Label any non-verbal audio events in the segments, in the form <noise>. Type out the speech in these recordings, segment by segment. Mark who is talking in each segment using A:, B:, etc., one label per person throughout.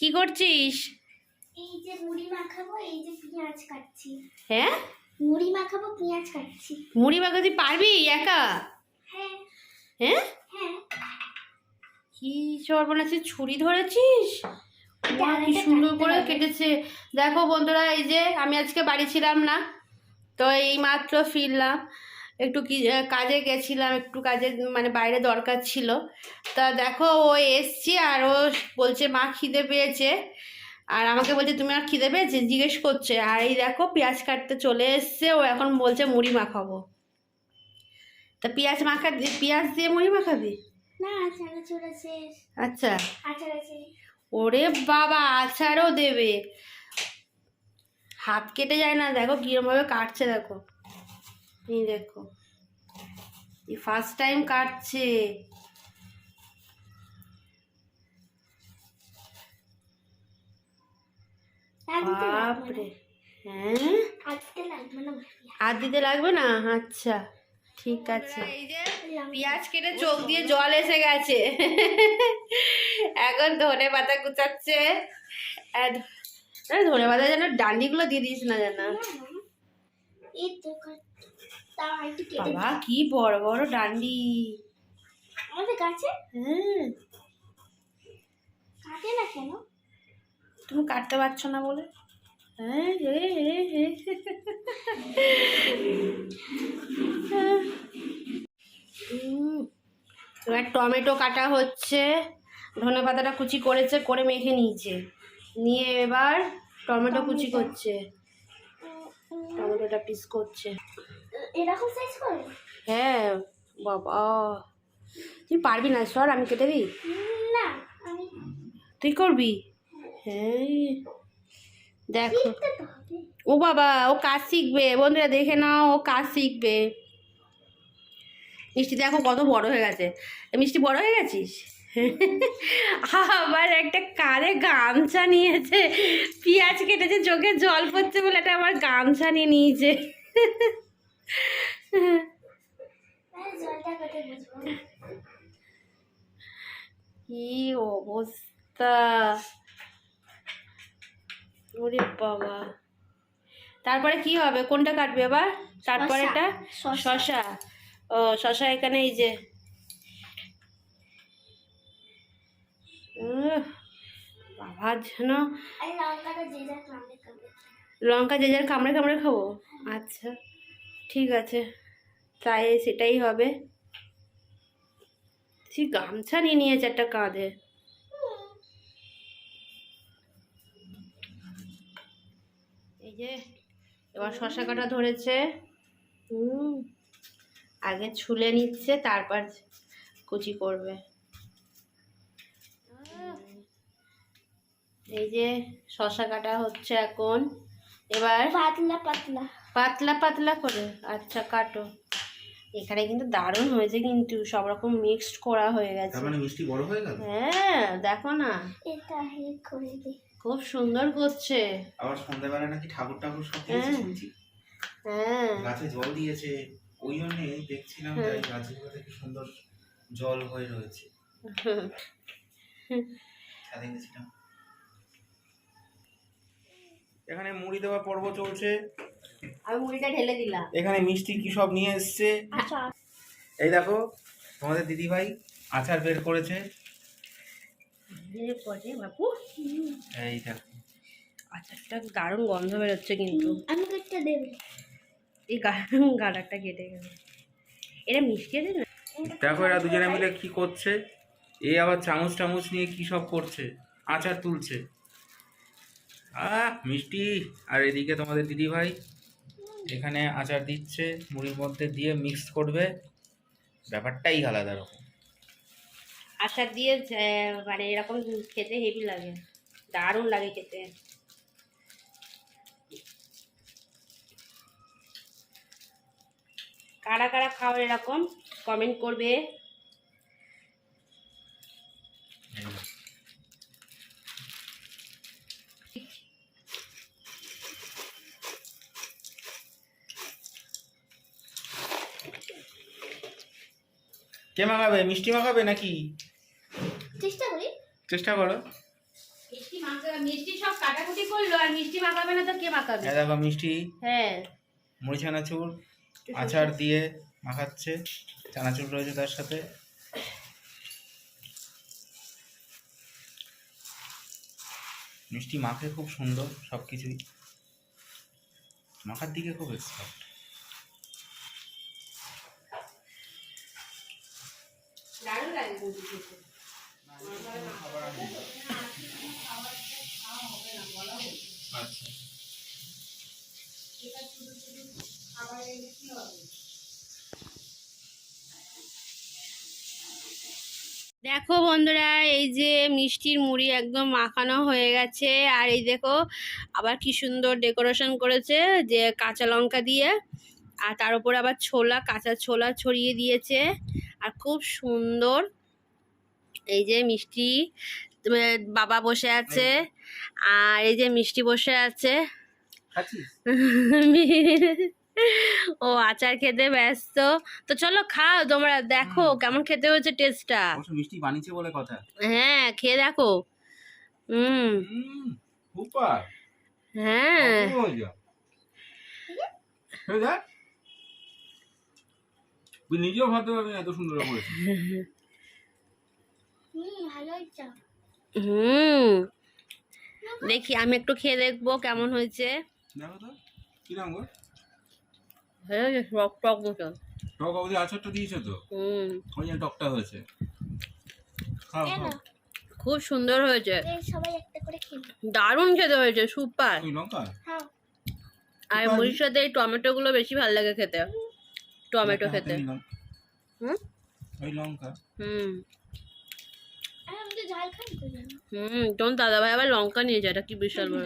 A: কি করছিস?
B: এই যে মুড়ি মাখাবো এই যে পেঁয়াজ কাটছি।
A: হ্যাঁ?
B: মুড়ি মাখাবো পেঁয়াজ কাটছি।
A: মুড়ি মাখাতে পারবি একা?
B: হ্যাঁ।
A: হ্যাঁ?
B: হ্যাঁ।
A: কি সর্বনাশে ছুরি ধরেছিস? কি সুন্দর করে কেটেছে। দেখো বন্ধুরা এই যে আমি আজকে বাড়ি ছিলাম না তো এই মাত্র ফিরলাম। একটু কি কাজে গেছিলাম একটু কাজে মানে বাইরে দরকার ছিল। তা দেখো ও এসছি আর ও বলছে মা খিদে পেয়েছে। আর আমাকে বলছে তুমি আর খিদে পেয়েছে? জিজ্ঞেস করছে। আর এই দেখো পেঁয়াজ কাটতে চলে এসছে। ও এখন বলছে মুড়ি মাখাবো। তা পেঁয়াজ মাখা দিয়ে পেঁয়াজ দিয়ে মুড়ি মাখাবি?
B: না
A: আচ্ছা। ওরে বাবা আচারও দেবে। হাত কেটে যায় না দেখো কিরমভাবে কাটছে দেখো। এই দেখো। এই ফার্স্ট টাইম কাটছে। বাপরে
B: না।
A: হ্যাঁ?
B: আর দিতে লাগবে না?
A: আচ্ছা ঠিক আছে। এই যে পেঁয়াজ কেটে চোখ দিয়ে জল এসে গেছে। এখন ধনে পাতা কুচাচ্ছে। আর ধনে পাতা যেন ডান্ডিগুলো দিয়ে দিস না যেন। বাবা কি বড় বড় ডান্ডি।
B: আমাদের গাছে
A: হ্যাঁ
B: কাটে না কেন?
A: তুমি কাটতে পারছ না বলে। হ্যাঁ এবার টমেটো কাটা হচ্ছে। ধনে পাতাটা কুচি করেছে করে মেখে নিয়েছে। নিয়ে এবার টমেটো কুচি করছে। টমেটোটা পিস করছে।
B: এরকম সাইজ করে
A: হ্যাঁ বাবা। তুই পারবি না সর আমি কেটে দিই।
B: না আমি
A: তুই করবি? হ্যাঁ। দেখো। ও বাবা ও কাজ শিখবে। বন্ধুরা দেখে নাও ও কাজ শিখবে। মিষ্টি দেখো কত বড় হয়ে গেছে। মিষ্টি বড় হয়ে গেছিস? আবার একটা কারে গামছা নিয়েছে। পেঁয়াজ কেটেছে চোখে জল পড়ছে বলে একটা আমার গামছা নিয়ে নিয়েছে। কি অবস্থা? ওরে বাবা। তারপরে কি হবে? কোনটা কাটবে আবার? তারপরে এটা? শশা ও শশা এখানে এই যে। বাবা যেন লঙ্কা যে যার কামড়ে কামড়ে খাব? আচ্ছা। ঠিক আছে, তাই সেটাই হবে। সে গামছা নিয়ে নিয়েছে একটা কাঁধে। এই যে, এবার শশা কাটা ধরেছে। হুম, আগে ছুলে নিচ্ছে, তারপর কুচি করবে। এই যে, শশা কাটা হচ্ছে এখন। এবার
B: পাতলা পাতলা।
A: পাতলা পাতলা করে। আচ্ছা কাটো। এখানে কিন্তু দারুণ হয়েছে কিন্তু সব রকম মিক্সড করা হয়ে গেছে।
C: মানে মিষ্টি বড় হয়ে গেল?
A: হ্যাঁ দেখো না।
B: এটা হেল্প করে দে
A: খুব সুন্দর করছে।
C: আবার সন্ধ্যাবেলা নাকি ঠাকুর ঠাকুর সব দিয়েছে
A: হ্যাঁ।
C: শুনছি।
A: হ্যাঁ।
C: গাছে জল দিয়েছে ওই জন্যে দেখছিলাম যে এই গাছগুলো থেকে সুন্দর জল হয়ে রয়েছে। ছাদে গেছিলাম এখানে মুড়ি দেওয়া পর্ব চলছে।
A: আমি মুড়িটা ঢেলে দিলাম।
C: এখানে মিষ্টি কি সব নিয়ে এসছে?
B: আচ্ছা
C: এই দেখো তোমাদের দিদি ভাই আচার বের করেছে।
A: বাপু।
C: এই দেখো।
A: আচারটা দারুণ গন্ধ বেরোচ্ছে কিন্তু।
B: আমি একটা দেবে।
A: এই কেটে গেল। এটা মিষ্টি আছে না?
C: দেখো এরা দুজনে মিলে কি করছে? এ আবার চামচ টামচ নিয়ে কি সব করছে? আচার তুলছে। আহ মিষ্টি। আর এদিকে তোমাদের দিদি ভাই এখানে আচার দিচ্ছে মুড়ির মধ্যে দিয়ে মিক্স করবে। ব্যাপারটাই আলাদা রকম।
A: আচার দিয়ে মানে এরকম খেতে হেভি লাগে। দারুণ লাগে খেতে। কারা কারা খাও এরকম কমেন্ট করবে।
C: কে মাখাবে? মিষ্টি মাখাবে নাকি?
B: চেষ্টা করি।
C: চেষ্টা করো।
A: মিষ্টি মাখা মিষ্টি সব কাটাকুটি করল আর মিষ্টি মাখাবে না তো কে মাখাবে?
C: এই দেখো মিষ্টি।
A: হ্যাঁ।
C: মুড়ি চানাচুর আচার দিয়ে মাখাচ্ছে। চানাচুর রয়েছে তার সাথে। মিষ্টি মাখে খুব সুন্দর সব কিছুই মাখার দিকে খুব এক্সপার্ট। আচ্ছা।
A: দেখো বন্ধুরা এই যে মিষ্টির মুড়ি একদম মাখানো হয়ে গেছে। আর এই দেখো আবার কি সুন্দর ডেকোরেশন করেছে যে কাঁচা লঙ্কা দিয়ে। আর তার উপরে আবার ছোলা কাঁচা ছোলা ছড়িয়ে দিয়েছে। আর খুব সুন্দর এই যে মিষ্টি বাবা বসে আছে। আর এই যে মিষ্টি বসে আছে। <laughs> ও আচার খেতে ব্যস্ত। তো চলো খাও তোমরা দেখো কেমন খেতে হয়েছে টেস্টটা
C: মিষ্টি বানিয়েছে বলে কথা।
A: হ্যাঁ খেয়ে দেখো। হুম। হ্যাঁ।
C: নিজেও ভাবতে পারবি এত সুন্দর করেছিস
B: হুম।
A: দেখি আমি একটু খেয়ে দেখব কেমন হয়েছে।
C: দেখো তো কিরম গো
A: হয়ে গেছে টক টক মতো
C: টক অবধি আচারটা দিয়েছে তো?
A: হুম।
C: ওই জন্য টকটা হয়েছে। খাও খাও।
A: খুব সুন্দর হয়েছে।
B: এই সবাই একটা করে খেলি
A: দারুণ খেতে হয়েছে সুপার।
C: লঙ্কা?
B: হ্যাঁ।
A: আর মুড়ির সাথে এই টমেটোগুলো বেশি ভালো লাগে খেতে। টমেটো খেতে।
C: নিলাম।
A: হুম?
C: ওই লঙ্কা।
A: হুম। হুম তোমার দাদাভাই আবার লঙ্কা নিয়ে যায় এটা কি বিশাল বড়।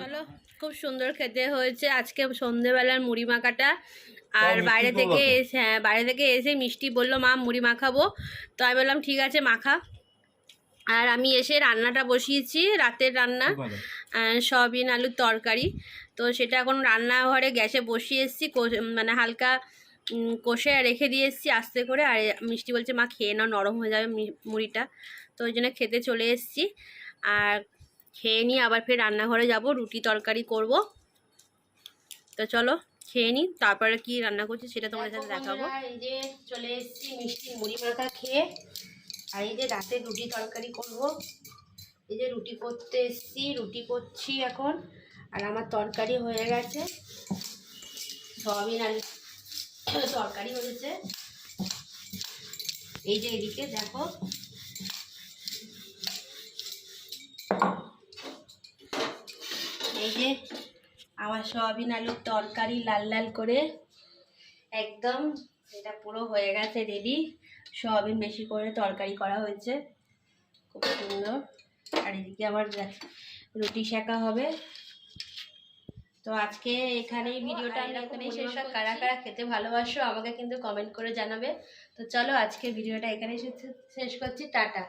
A: খুব সুন্দর খেতে হয়েছে। আজকে সন্ধেবেলার মুড়ি মাখাটা। আর বাইরে থেকে এসে হ্যাঁ বাইরে থেকে এসে মিষ্টি বলল মা মুড়ি মাখাবো। তো আমি বললাম ঠিক আছে মাখা। আর আমি এসে রান্নাটা বসিয়েছি রাতের রান্না। সয়াবিন আলুর তরকারি। তো সেটা এখন রান্নাঘরে গ্যাসে বসিয়ে এসেছি মানে হালকা কষে রেখে দিয়ে এসেছি আস্তে করে। আর মিষ্টি বলছে মা খেয়ে নাও নরম হয়ে যাবে মুড়িটা। তো ওই জন্য খেতে চলে এসেছি। আর খেয়ে নিয়ে আবার ফের রান্নাঘরে যাব রুটি তরকারি করব। তো চলো। খেয়ে নিই তারপরে কি রান্না করছি সেটা তোমাদের সাথে দেখাবো। এই যে চলে এসেছি মিষ্টি মুড়ি মাখা খেয়ে আর এই যে রাতে রুটি তরকারি করব। এই যে রুটি করতে এসেছি রুটি করছি এখন আর আমার তরকারি হয়ে গেছে। সয়াবিন আলু তরকারি হয়েছে। এই যে এদিকে দেখো এই যে আমার সয়াবিন আলুর তরকারি লাল লাল করে। একদম এটা পুরো হয়ে গেছে রেডি সয়াবিন বেশি করে তরকারি করা হয়েছে। খুব সুন্দর। আর এদিকে আমার রুটি শেখা হবে। তো আজকে এখানেই ভিডিওটা এখানেই শেষ হয়। কারা কারা খেতে ভালোবাসো আমাকে কিন্তু কমেন্ট করে জানাবে। তো চলো আজকে ভিডিওটা এখানেই শেষ করছি টাটা।